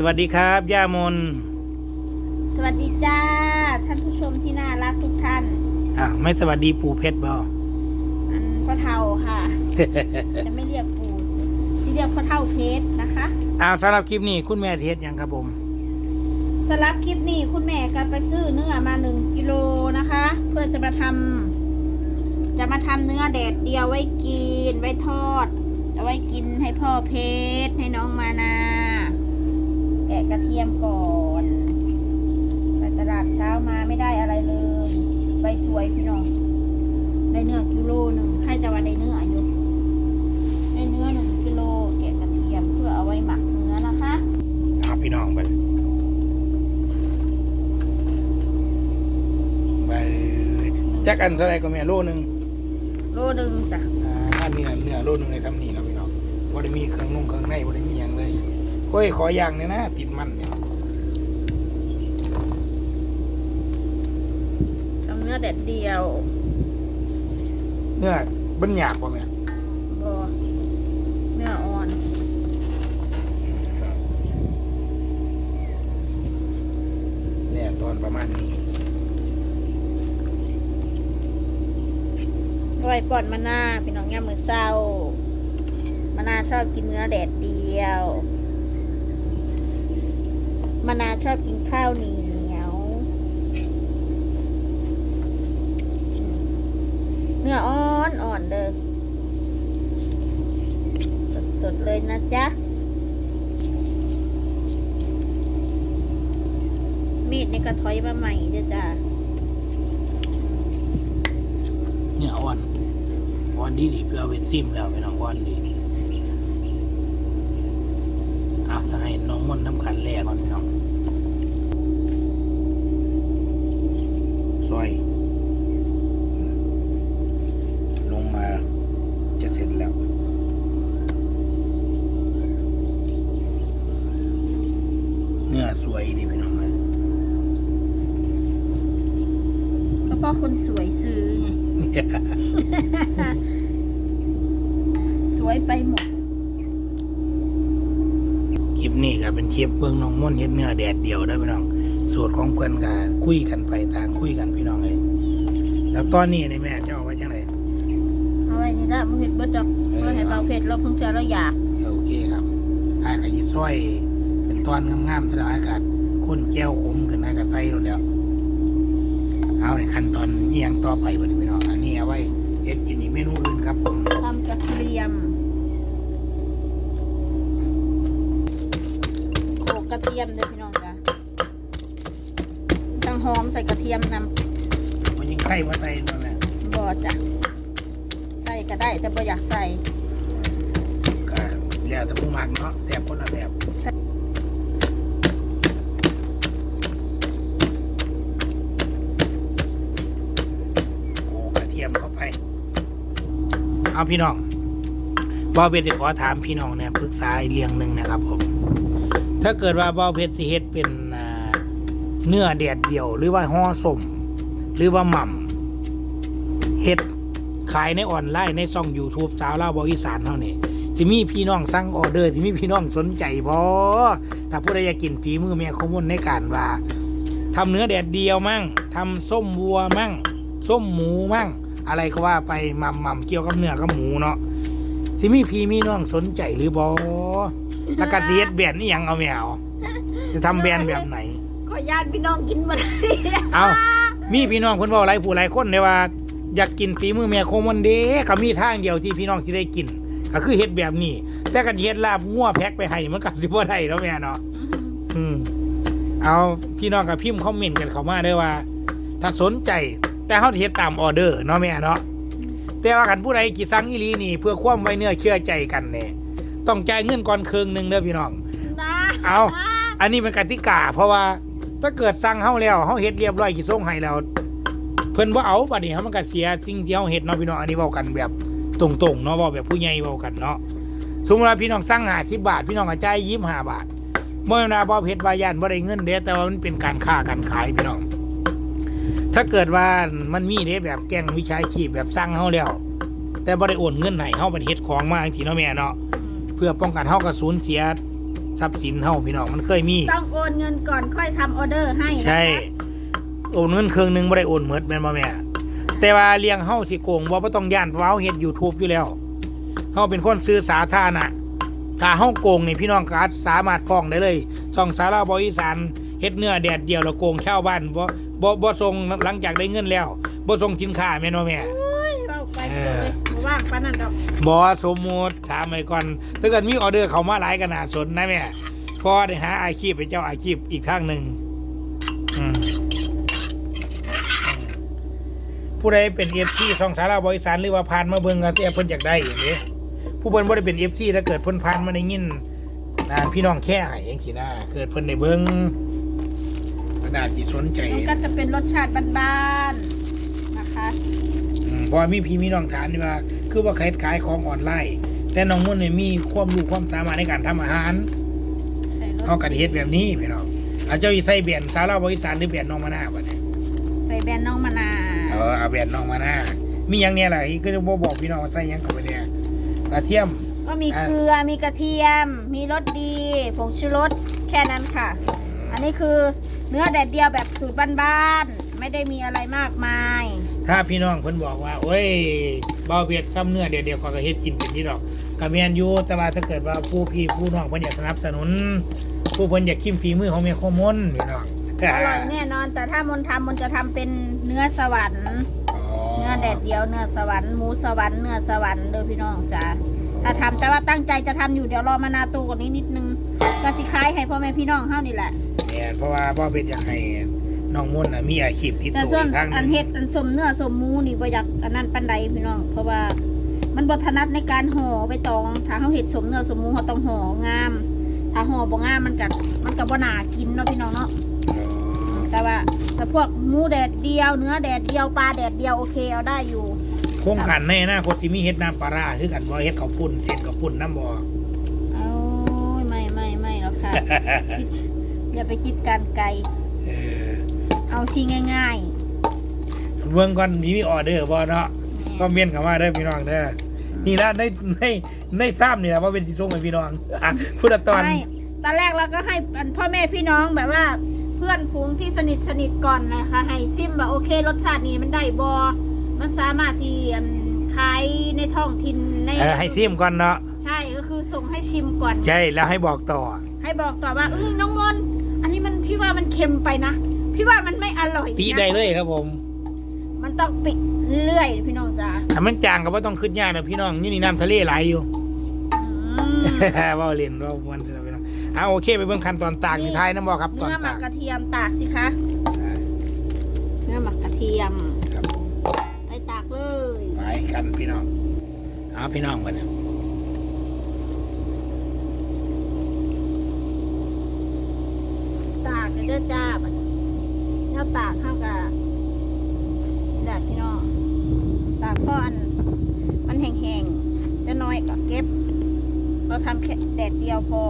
สวัสดีครับย่ามนสวัสดีจ้า ท่านผู้ชมที่น่ารักทุกท่านอะไม่สวัสดีปู่เพชรบ่อันพ่อเท่าค่ะจะไม่เรียกปู่ที่เรียกพ่อเท่าเพชรนะคะอ้าวสำหรับคลิปนี้คุณแม่เทศยังครับผมสำหรับคลิปนี้คุณแม่ก็ไปซื้อเนื้อมาหนึ่งกิโลนะคะ เพื่อจะมาทำจะมาทำเนื้อแดดเดียวไว้กินไว้ทอดเอาไว้กินให้พ่อเพชรให้น้องมานาแกะกระเทียมก่อนไปตลาดเช้ามาไม่ได้อะไรเลยใบสวยพี่น้องได้เนื้อกิโลหนึ่งใครจะว่าได้เนื้ออยู่ได้เนื้อหนึ่งกิโลแกะกระเทียมเพื่อเอาไว้หมักเนื้อนะคะเอาพี่น้องไปไปจักอันเท่าไหรก็แม่โลหนึงโลหนึ่งจ้ะอ่าอันนี้เนื้อโลหนึงในซ้ำนี่เนาะพี่น้องบ่ได้มีเครื่องนุ่งเครื่องในบ่ได้มีหยังเลย โอ้ยขออย่างเนี่ยนะติดมันเนี่ยทำเนื้อแดดเดียวเนื้อบันหยาบป่ะแม่บอเนื้ออ่อนเนี่ยตอนประมาณนี้ไว้ก่อนมานาพี่น้องย่ามือเศร้ามานาชอบกินเนื้อแดดเดียว มานาชอบกินข้าวเหนียว เนื้ออ่อนอ่อนเด้อสดๆเลยนะจ๊ะ มีดนี่ก็ถอยมาใหม่เด้อจ้าเนื้ออ่อนอ่อนดีดีเพื่อเอาไปซิมแล้วพี่น้องอ่อนดีเอาถ้าให้น้องม่อนทำการแล่ก่อนพี่น้องซอย ลงมาจะเสร็จแล้ว เนื้อสวยดีพี่น้องเลย ก็เพราะคนสวย ซื้อไงสวยไปหมด คลิปนี้ก็เป็นคลิปเบื้องน้องม่อนเฮ็ดเนื้อแดดเดียวได้อพี่น้อง สูตรของเพื่อนก็คุยกันไปต่างคุยกันพี่น้องเลยแล้วตอนนี้ในแม่จะเอาไว้จังไดเอาไว้นี่ละมึงเห็ดเบิดดอกเออเมื่อให้เบาเผ็ดเราเพิ่งเจอเราอยากโอเคครับอากาศซอย เป็นตอนงามๆสำหรับอากาศข้นแก้วขมขึ้นอากาศใส่รถแล้ว เอาในขั้นตอนนี้ยังต่อไปบ่นี้พี่น้องอันนี้เอาไว้เฮ็ดกินอีกเมนูอื่นครับผมทำกระเทียมโขลกกระเทียมเลยพี่น้องจ้ะจังหอมใส่กระเทียมนมันยิงไข่มาใส่นั่นแหละำบอจ้ะใส่ก็ได้แต่บ่อยากใส่ก็แล้วแต่ผู้มักเนาะแซ่บคนละแบบ ทียมเข้าไป เอาพี่น้องบอเพชรจะขอถามพี่น้องเนี่ยปรึกษาเรื่องหนึ่งนะครับผม ถ้าเกิดว่าบอเพชรสิเฮ็ดเป็นเนื้อแดดเดียว หรือว่าห่อสมหรือว่าหม่ำเฮ็ดขายในออนไลน์ในช่อง YouTube สาวเล่าวบออีสานเท่านี้ที่มีพี่น้องสั่งออเดอร์ที่มีพี่น้องสนใจบอถ้าผู้ใดอยากกินฝีมือแม่ขมุนในการว่าทำเนื้อแดดเดียวมั่งทำส้มวัวมั่ง ส้มหมูมั่ง อะไรก็ว่าไปหม่ำหม่ำเกี่ยวกับเนื้อกับหมูเนาะสิมีพี่มีน้องสนใจหรือบอแล้วก็สิเฮ็ดแบรนด์นี่ยังเอาไม่เอาจะทำแบรนด์แบบไหน ขอญาติพี่น้องกินมาได้เอามีพี่น้องเพิ่นเว้าหลายผู้หลายคนเลยว่า อยากกินฝีมือแม่โคมันเด้ก็มีทางเดียวที่พี่น้องสิได้กินก็คือเฮ็ดแบบนี้ แต่กันเฮ็ดลาบงัวแพ็คไปให้นี่มันก็สิบ่ได้เนาะแม่เนาะอืมเอาพี่น้องกับพิมพ์คอมเมนต์กันเข้ามาเด้อว่า ถ้าสนใจ แต่เฮาสิเฮ็ดตามออเดอร์เนาะแม่เนาะแต่ว่าคันผู้ใดกิสั่งอีหลีนี่ เพื่อความไว้เนื้อเชื่อใจกันเนี่ยต้องจ่ายเงินก่อนครึ่งหนึงเด้อพี่น้องนะเอาอันนี้เป็นกติกา เพราะว่าถ้าเกิดสั่งเฮาแล้วเฮาเฮ็ดเรียบร้อยกี่ส่งให้แล้วเพิ่นบ่เอาบัดนี้เฮามันก็เสียสิ่งที่เฮาเฮ็ดเนาะพี่น้องอันนี้เว้ากันแบบตรงๆเนาะเว้าแบบผู้ใหญ่เว้ากันเนาะสมมุติว่าพี่น้องสั่ง50บาท พี่น้องก็จ่าย25บาทบ่แม่นว่าบ่เฮ็ดว่าย่านบ่ได้เงินเด้แต่ว่ามันเป็นการค้าการขายพี่น้อง ถ้าเกิดว่ามันมีเด้แบบแก๊งวิชาชีพแบบสั่งเฮาแล้ว แต่บ่ได้โอนเงินให้เฮาไปเฮ็ดของมาจังซี่เนาะแม่เนาะเพื่อป้องกันเฮากับสูญเสียทรัพย์สินเฮาพี่น้องมันเคยมี ต้องโอนเงินก่อนค่อยทำออเดอร์ให้นะคะใช่ โอนเงินเครื่องหนึงบ่ได้โอนหมดแม่นบ่แม่ แต่ว่าเลี้ยงเฮาสิโกงบ่บ่ต้องย่านเพราะเฮาเฮ็ด YouTube อยู่แล้วเฮาเป็นคนซื้อสาธารณะถ้าเฮาโกงนี่พี่น้องก็อาจสามารถฟ้องได้เลยช่องสาราบอีสานเฮ็ดเนื้อแดดเดียวแล้วโกงชาวบ้านบ่ บ่บ่ส่งหลังจากได้เงินแล้วบ่ส่งสินค้าแม่นบ่แม่โอ้ยเว้าไปเถอะเลยบ่ว่างปานนั้นดอกบอสมมุติถามไปก่อน ถ้าเกิดมีออเดอร์เขามาหลายกันนาสนนะแม่พอได้หาอาชีพเป็นเจ้าอาชีพอีกทางหนึ่งอืมผู้ใดเป็นเอฟซีช่องสาราบริสารหรือว่าผ่านมาเบิ่งก็แต่เพิ่นอยากได้อย่างนี้ผู้เพิ่นบ่ได้เป็นเอฟซีถ้าเกิดเพิ่นผ่านมาได้ยินอ่าพี่น้องแค่ให้อย่างสินะเกิดเพิ่นได้เบิ่ง ก็น่าสิสนใจมันก็จะเป็นรสชาติบ้านๆนะคะ อืมเพราะว่ามีพี่มีน้องถามนี่ว่า คือว่าขายขายของออนไลน์ แต่น้องมุ่นเนี่ยมีความรู้ความสามารถในการทำอาหารใส่รสเขากันเฮ็ดแบบนี้พี่น้องเอาเจ้าอีใส่เบียนสาราบริสารหรือเบียนน้องมาหน้าบ่เนี่ยใส่แบรนด์น้องมะนาเออเอาเบียนน้องมาหน้ามีอย่างเนี้ยแหละก็จะบ่บอกพี่น้องว่าใส่หยังเข้าไปเนี่ยกระเทียม ก็มีอะเกลือมีกระเทียม มีรสดี ผงชูรสแค่นั้นค่ะ อันนี้คือ เนื้อแดดเดียวแบบสูตรบ้านๆไม่ได้มีอะไรมากมาย ถ้าพี่น้องเพิ่นบอกว่า โอ้ยเบาเบียดซ้ำเนื้อเดี๋ยวเดี๋ยวเขาก็เฮ็ดกินเป็นที่ดอกก็แม่นอยู่แต่ว่าถ้าเกิดว่าผู้พี่ผู้น้องเพิ่นอยากสนับสนุน ผู้เพิ่นอยากชิมฝีมือของแม่ข้อมนพี่น้องอร่อยแน่นอน แต่ถ้ามนทำมนจะทำเป็นเนื้อสวรรค์ เนื้อแดดเดียวเนื้อสวรรค์หมูสวรรค์เนื้อสวรรค์เด้อพี่น้องจ้าถ้าทำแต่ว่าตั้งใจจะทำอยู่เดี๋ยวรอมานาตูกว่านี้นิดนึง ก็สิคล้ายให้พ่อแม่พี่น้องเฮานี่แหละเนี่ยเพราะว่าบ่เป็นอยากให้น้องมนต์น่ะมีอาชีพที่แต่ตัวส่วนอีกทางหอันนึงเฮ็ดอันสมเนื้อสมหมูนี่บ่อยากอันนั้นปันใดพี่น้อง เพราะว่ามันบ่ถนัดในการห่อใบตองถ้าเฮาเฮ็ดสมเนื้อสมหมูเฮาต้องห่องาม ถ้าห่อบ่งามมันก็มันก็บ่น่ากินเนาะพี่น้องเนาะ แต่ว่าถ้าพวกหมูแดดเดียวเนื้อแดดเดียวปลาแดดเดียวโอเคเอาได้อยู่ โครงการในอนาคตสิมีเฮ็ดน้ำปลาร้าคือกันบ่เฮ็ดข้าวปุ้นเสร็จข้าวปุ้นน้ำบ่ เอาไม่ไม่ไม่หรอก ค่ะคิดอย่าไปคิดการไกล เออเอาที่ง่ายเบิ่งก่อนมีมีออเดอร์บ่เนาะๆก็เมียนเข้ามาเด้อพี่น้องเด้อนี่ละในในในซ้ำนี่ล่ะว่าเป็นสิส่งให้พี่น้องอะพุทธตอนไม่ตอนแรกเราก็ให้พ่อแม่พี่น้องแบบว่า เพื่อนฝูงที่สนิทสนิทก่อนนะคะให้ซิมว่าโอเครสชาตินี้มันได้บอมันสามารถที่อันขายในท้องถิ่นใน เออให้ซิมก่อนเนาะใช่ก็คือ ส่งให้ชิมก่อน ใช่แล้วให้บอกต่อ ให้บอกต่อว่าเอ้ยน้องมนต์อันนี้มันพี่ว่ามันเค็มไปนะพี่ว่ามันไม่อร่อยตีนะได้เลยครับผมมันต้องปิดเรื่อยๆพี่น้องจ๋าถ้ามันจางก็บ่ต้องขึ้นยากนะพี่น้องนี่นี่น้ำทะเลไหลอยู่ อืม เว่าเล่นเว่าม่วนสิล่ะพี่น้องเอาโอเคไปเบิ่งขั้นตอนตากนี่ท้ายน้ำบ่ครับตอนเนื้อหมัตากกกระเทียมตากสิคะเนื้อหมักกระเทียมครับผมไปตากเลย ไปกันพี่น้องเอาพี่น้องบัดนี้ตากเลยเด้อจ้าบัดเนื้อ ตากเข้ากับแดดพี่น้องตากพ่ออัน มันแห้งๆจะน้อยก็เก็บ เราทำแค่แดดเดียวพอ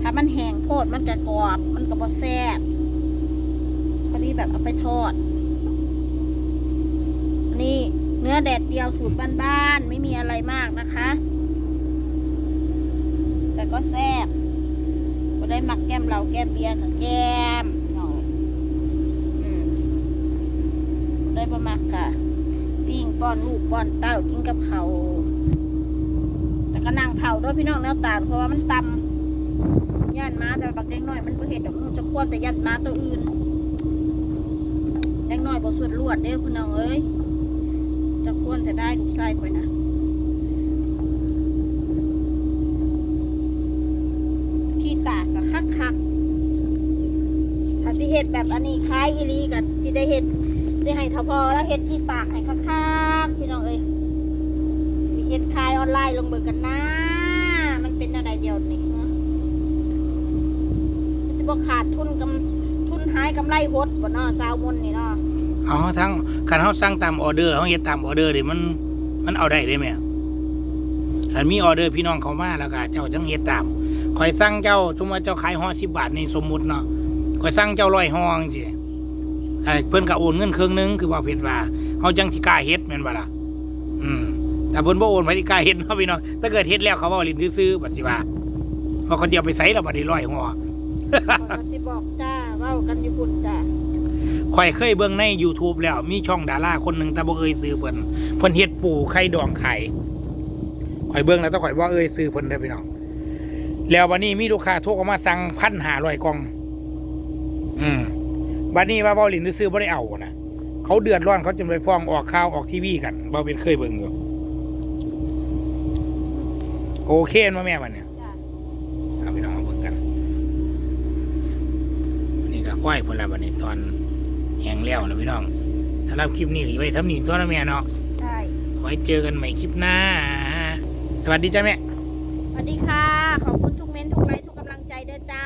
ถ้ามันแห้งโพดมันจะกรอบ มันก็บ่แซ่บพอดีแบบเอาไปทอดนนี้เนื้อแดดเดียวสูตรบ้านๆไม่มีอะไรมากนะคะ แต่ก็แซ่บก็ได้หมักแก้มเราแก้มเบียร์กับแก้มหน่อยอืม ได้ประมักค่ะปิ้งป้อนลูกป้อนเต้ากินกับเขาแต่ก็นั่งเผาด้วยพี่น้องแนวตาเพราะว่ามันตำย่านม้าแต่บักเล็กน้อยมันบ่เห็ดดอกมันจะควบแต่ยัดม้าตัวอื่นเล็กน้อยบ่ส่วนลวดเด้อคุณน้องเอ้ยจะควรจะได้ลูกไส้ไปนะที่ตากกับคักคักถ้าสิเฮ็ดแบบอันนี้คล้ายอีลีกับสิได้เฮ็ด สิให้ทพอแล้วเฮ็ดที่ตากให้คักๆพี่น้องเอ้ยสิเฮ็ดขายออนไลน์ลงเบิกกันนะ มันเป็นอะไรเดียวนี่มันสิบ่ขาดทุนกำทุนหายกำไรหดบ่เนาะสาวมนนี่เนาะเอาทั้งคันเฮาสั่งตามออเดอร์เฮาเฮ็ดตามออเดอร์นี่มัน มันเอาได้ได้ไหมคันมีออเดอร์พี่น้องเขามาแล้วก็เจ้าจังเฮ็ดตามข่อยสั่งเจ้าสมมุติว่าเจ้าขายห่อ10บาทนี่สมมุติเนาะข่อยสั่งเจ้า100ห่อจังซี่ ไอ้เพิ่นก็โอนเงินครึ่งหนึงคือว่าเพิ่นว่าเฮาจังสิกล้าเฮ็ดแม่นบ่ล่ะ อืมแต่เพิ่นบ่โอนไผสิกล้าเฮ็ดเนาะพี่น้องถ้าเกิดเฮ็ดแล้วเขาเว้าลิ้นซื่อๆบัดสิว่าเพราะเขาจะเอาไปใส่เราบัดนี้ร้อยหัวขอยก็สิบอกจ้าเว้ากันอยู่พุ่นจ้าข่อยเคยเบิ่งใน YouTube แล้ว มีช่องดาราคนหนึ่งแต่บ่เอ่ยซื้อเพิ่นเพิ่นเฮ็ดปูไข่ดองไข่ข่อยเบิ่งแล้วต้องข่อยว่าเอ่ยซื้อเพิ่นเด้อพี่น้องแล้ววันนี้มีลูกค้าโทรเข้ามาสั่งพันหาร้อยกล่อง อืม บัดนี้ว่าเบาหลินซื้อบ่ได้เอานะเขาเดือดร้อนเขาจึงไปฟ้องออกข่าวออกทีวีกันเบาเป็นเคยเบิ่งอยู่โอเคมาแม่บัดเนี่ยจ้าเอาพี่น้องมาเบิ่งกันนี่ก็ควายพนละบัดนี้ตอนแห้งแล้วนะพี่น้องสำหรับคลิปนี้ไว้ทำนี่ตัวนะแม่เนาะใช่ไว้เจอกันใหม่คลิปหน้า สวัสดีจ้าแม่สวัสดีค่ะ ขอบคุณทุกเม้นท์ทุกไลค์ทุกกำลังใจเด้อจ้า